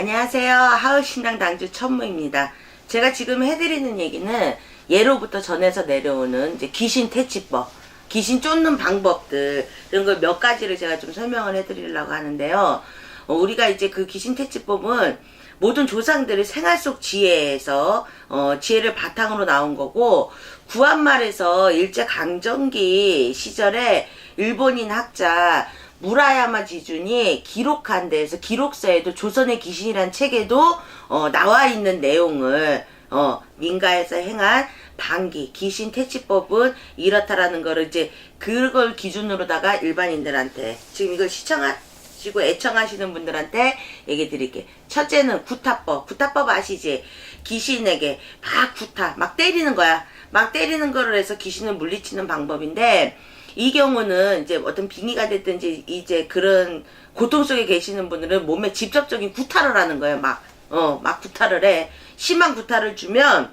안녕하세요. 하우신당 당주 천무입니다. 제가 지금 해드리는 얘기는 예로부터 전해서 내려오는 이제 귀신 퇴치법, 귀신 쫓는 방법들 이런 걸 몇 가지를 제가 좀 설명을 해드리려고 하는데요. 어, 우리가 이제 그 귀신 퇴치법은 모든 조상들의 생활 속 지혜에서 어, 지혜를 바탕으로 나온 거고 구한말에서 일제 강점기 시절에 일본인 학자 무라야마 지준이 기록한 데에서 기록서에도 조선의 귀신이란 책에도 어, 나와 있는 내용을 어, 민가에서 행한 방기 귀신 퇴치법은 이렇다라는 거를 이제 그걸 기준으로다가 일반인들한테 지금 이걸 시청하시고 애청하시는 분들한테 얘기 드릴게. 첫째는 구타법. 구타법 아시지? 귀신에게 막 구타, 막 때리는 거야. 막 때리는 거를 해서 귀신을 물리치는 방법인데 이 경우는 이제 어떤 빙의가 됐든지 이제 그런 고통 속에 계시는 분들은 몸에 직접적인 구타를 하는 거예요. 막, 어, 막 구타를 해. 심한 구타를 주면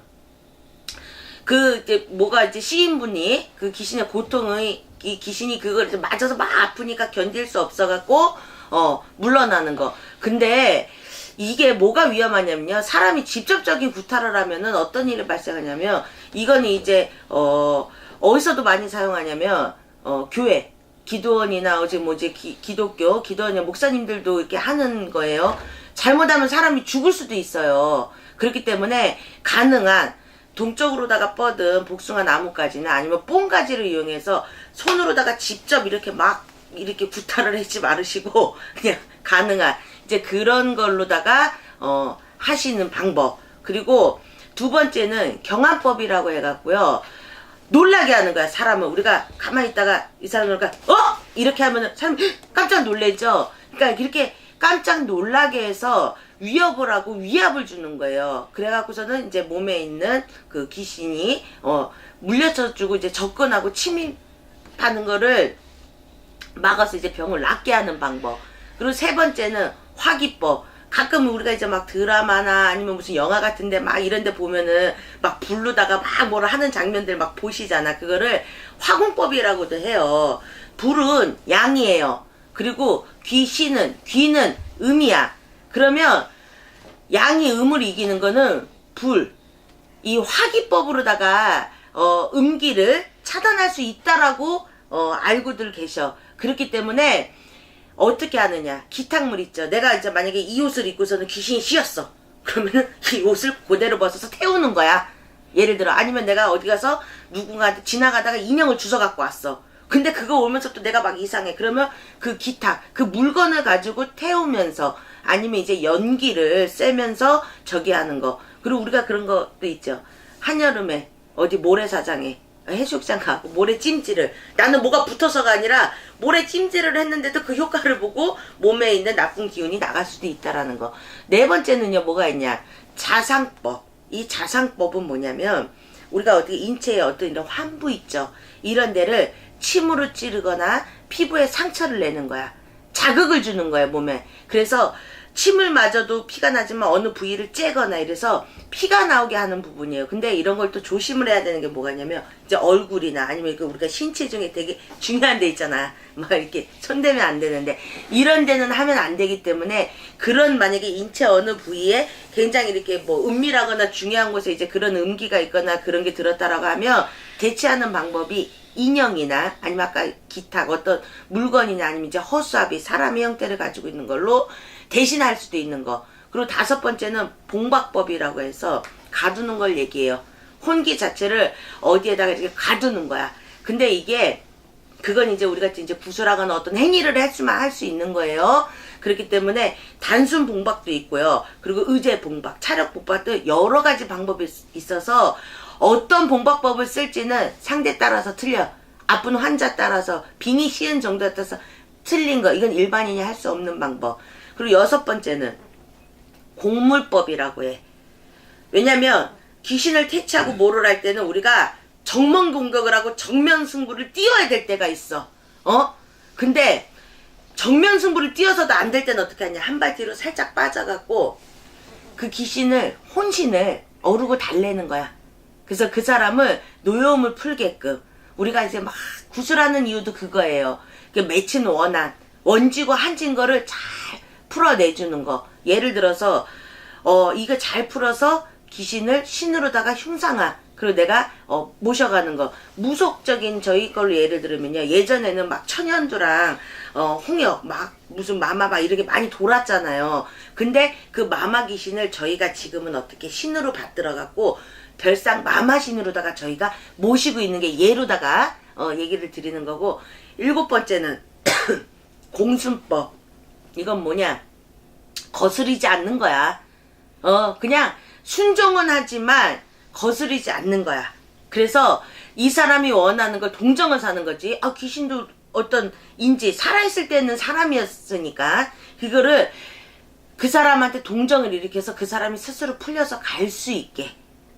그 이제 뭐가 이제 시인분이 그 귀신의 고통의 이 귀신이 그걸 이제 맞아서 막 아프니까 견딜 수 없어갖고 어 물러나는 거. 근데 이게 뭐가 위험하냐면요. 사람이 직접적인 구타를 하면은 어떤 일이 발생하냐면 이거는 이제 어 어디서도 많이 사용하냐면 어 교회 기도원이나 어제 뭐지 기, 기독교 기도원이 목사님들도 이렇게 하는 거예요. 잘못하면 사람이 죽을 수도 있어요. 그렇기 때문에 가능한 동쪽으로다가 뻗은 복숭아 나무까지나 아니면 뽕가지를 이용해서 손으로다가 직접 이렇게 막 이렇게 구타를 하지 말으시고 그냥 가능한 이제 그런 걸로다가 어 하시는 방법 그리고 두 번째는 경환법이라고 해갖고요 놀라게 하는 거야 사람을 우리가 가만히 있다가 이 사람을 까어 이렇게 하면은 사람 깜짝 놀래죠 그러니까 이렇게 깜짝 놀라게 해서 위협을 하고 위압을 주는 거예요. 그래갖고서는 이제 몸에 있는 그 귀신이 어 물려쳐 주고 이제 접근하고 침입하는 거를 막아서 이제 병을 낫게 하는 방법. 그리고 세 번째는 화기법. 가끔 우리가 이제 막 드라마나 아니면 무슨 영화 같은데 막 이런데 보면은 막 부르다가 막 뭐를 하는 장면들 막 보시잖아. 그거를 화공법이라고도 해요. 불은 양이에요. 그리고 귀신은 귀는 음이야. 그러면 양이 음을 이기는 거는 불. 이 화기법으로다가 어, 음기를 차단할 수 있다라고 어, 알고들 계셔. 그렇기 때문에 어떻게 하느냐? 기탕물 있죠. 내가 이제 만약에 이 옷을 입고서는 귀신이 씌었어. 그러면은 이 옷을 그대로 벗어서 태우는 거야. 예를 들어 아니면 내가 어디 가서 누군가한테 지나가다가 인형을 주워 갖고 왔어. 근데 그거 오면서 또 내가 막 이상해. 그러면 그 기타, 그 물건을 가지고 태우면서 아니면 이제 연기를 쐬면서 저기 하는 거. 그리고 우리가 그런 것도 있죠. 한여름에 어디 모래사장에 해수욕장 가고 모래 찜질을 나는 뭐가 붙어서가 아니라 모래 찜질을 했는데도 그 효과를 보고 몸에 있는 나쁜 기운이 나갈 수도 있다라는 거. 네 번째는요 뭐가 있냐 자상법. 이 자상법은 뭐냐면 우리가 어떻게 인체에 어떤 이런 환부 있죠. 이런 데를 침으로 찌르거나 피부에 상처를 내는 거야. 자극을 주는 거야 몸에. 그래서 침을 맞아도 피가 나지만 어느 부위를 째거나 이래서 피가 나오게 하는 부분이에요. 근데 이런 걸 또 조심을 해야 되는 게 뭐가냐면 이제 얼굴이나 아니면 그 우리가 신체 중에 되게 중요한 데 있잖아. 막 이렇게 손대면 안 되는데 이런 데는 하면 안 되기 때문에 그런 만약에 인체 어느 부위에 굉장히 이렇게 뭐 은밀하거나 중요한 곳에 이제 그런 음기가 있거나 그런 게 들었다라고 하면 대체하는 방법이 인형이나 아니면 아까 기타 어떤 물건이나 아니면 이제 허수아비 사람의 형태를 가지고 있는 걸로 대신할 수도 있는 거. 그리고 다섯 번째는 봉박법이라고 해서 가두는 걸 얘기해요. 혼기 자체를 어디에다가 이렇게 가두는 거야. 근데 이게 그건 이제 우리가 이제 구슬하거나 어떤 행위를 했으면 할 수 있는 거예요. 그렇기 때문에 단순 봉박도 있고요. 그리고 의제 봉박, 차력 봉박도 여러 가지 방법이 있- 있어서 어떤 봉박법을 쓸지는 상대 따라서 틀려. 아픈 환자 따라서 빙이 씌은 정도에 따라서 틀린 거. 이건 일반인이 할 수 없는 방법. 그리고 여섯 번째는 공물법이라고 해. 왜냐면 귀신을 퇴치하고 뭐를 할 때는 우리가 정면 공격을 하고 정면 승부를 띄워야 될 때가 있어. 어? 근데 정면 승부를 띄워서도 안 될 때는 어떻게 하냐. 한 발 뒤로 살짝 빠져갖고 그 귀신을 혼신을 어르고 달래는 거야. 그래서 그 사람을 노여움을 풀게끔 우리가 이제 막 구슬하는 이유도 그거예요. 그 맺힌 원한 원지고 한진 거를 잘 풀어내주는 거. 예를 들어서 어 이거 잘 풀어서 귀신을 신으로다가 흉상화. 그리고 내가 어 모셔가는 거. 무속적인 저희 걸로 예를 들으면요. 예전에는 막 천연두랑 어 홍역 막 무슨 마마 막 이렇게 많이 돌았잖아요. 근데 그 마마 귀신을 저희가 지금은 어떻게 신으로 받들어 갖고 별상 마마 신으로다가 저희가 모시고 있는 게 예로다가 어 얘기를 드리는 거고. 일곱 번째는 공순법 이건 뭐냐 거스르지 않는 거야. 어, 그냥 순종은 하지만 거스르지 않는 거야. 그래서 이 사람이 원하는 걸 동정을 사는 거지. 아, 귀신도 어떤 인지, 살아있을 때는 사람이었으니까, 그거를 그 사람한테 동정을 일으켜서 그 사람이 스스로 풀려서 갈 수 있게.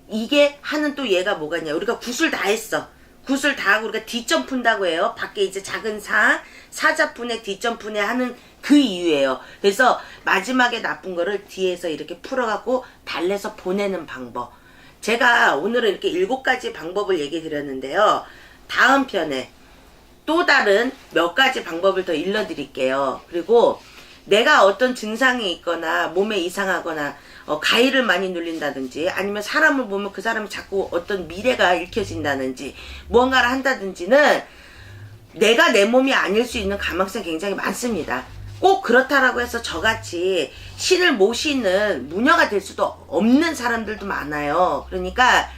이게 하는 또 얘가 뭐가 있냐. 우리가 굿을 다 했어. 굿을 다 하고 우리가 뒷점 푼다고 해요. 밖에 이제 작은 사, 사자푼에 뒷점 푼에 하는 그 이유예요. 그래서 마지막에 나쁜 거를 뒤에서 이렇게 풀어갖고 달래서 보내는 방법. 제가 오늘은 이렇게 일곱 가지 방법을 얘기 드렸는데요. 다음 편에 또 다른 몇 가지 방법을 더 일러드릴게요. 그리고 내가 어떤 증상이 있거나 몸에 이상하거나 어, 가위를 많이 눌린다든지 아니면 사람을 보면 그 사람이 자꾸 어떤 미래가 읽혀진다든지 무언가를 한다든지는 내가 내 몸이 아닐 수 있는 가망성이 굉장히 많습니다. 꼭 그렇다라고 해서 저같이 신을 모시는 무녀가 될 수도 없는 사람들도 많아요. 그러니까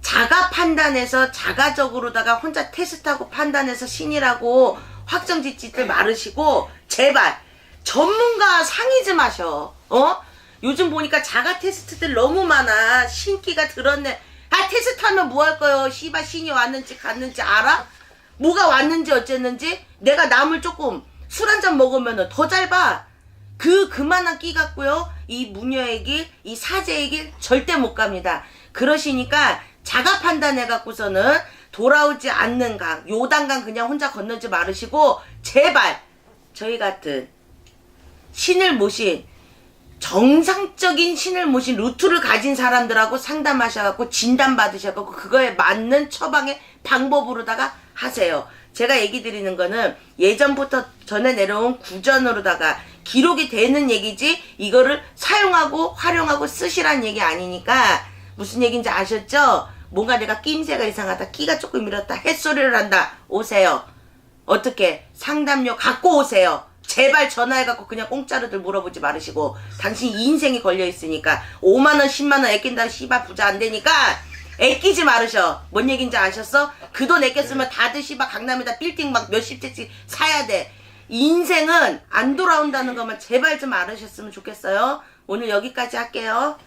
자가 판단해서 자가적으로다가 혼자 테스트하고 판단해서 신이라고 확정 짓지들 마르시고 제발 전문가 상의 좀 하셔. 어? 요즘 보니까 자가 테스트들 너무 많아. 신기가 들었네. 아 테스트하면 뭐 할 거요? 씨발 신이 왔는지 갔는지 알아? 뭐가 왔는지 어쨌는지 내가 남을 조금 술 한 잔 먹으면 더잘 봐. 그 그만한 끼 같고요. 이 무녀의 길, 이 사제의 길 절대 못 갑니다. 그러시니까 자가 판단해 갖고서는 돌아오지 않는 강, 요단강 그냥 혼자 건너지 마르시고 제발 저희 같은 신을 모신 정상적인 신을 모신 루트를 가진 사람들하고 상담하셔갖고 진단받으셔갖고 그거에 맞는 처방의 방법으로다가 하세요. 제가 얘기 드리는 거는 예전부터 전에 내려온 구전으로다가 기록이 되는 얘기지 이거를 사용하고 활용하고 쓰시란 얘기 아니니까 무슨 얘기인지 아셨죠? 뭔가 내가 낌새가 이상하다 끼가 조금 이렇다 햇소리를 한다 오세요. 어떻게 상담료 갖고 오세요. 제발 전화해갖고 그냥 공짜로들 물어보지 마르시고 당신 인생이 걸려 있으니까 5만 원, 10만 원 아낀다 씨발 부자 안 되니까 애끼지 마르셔. 뭔 얘긴지 아셨어? 그 돈 애꼈으면 다들 씨발 강남에다 빌딩 막 몇십 채씩 사야 돼. 인생은 안 돌아온다는 것만 제발 좀 알으셨으면 좋겠어요. 오늘 여기까지 할게요.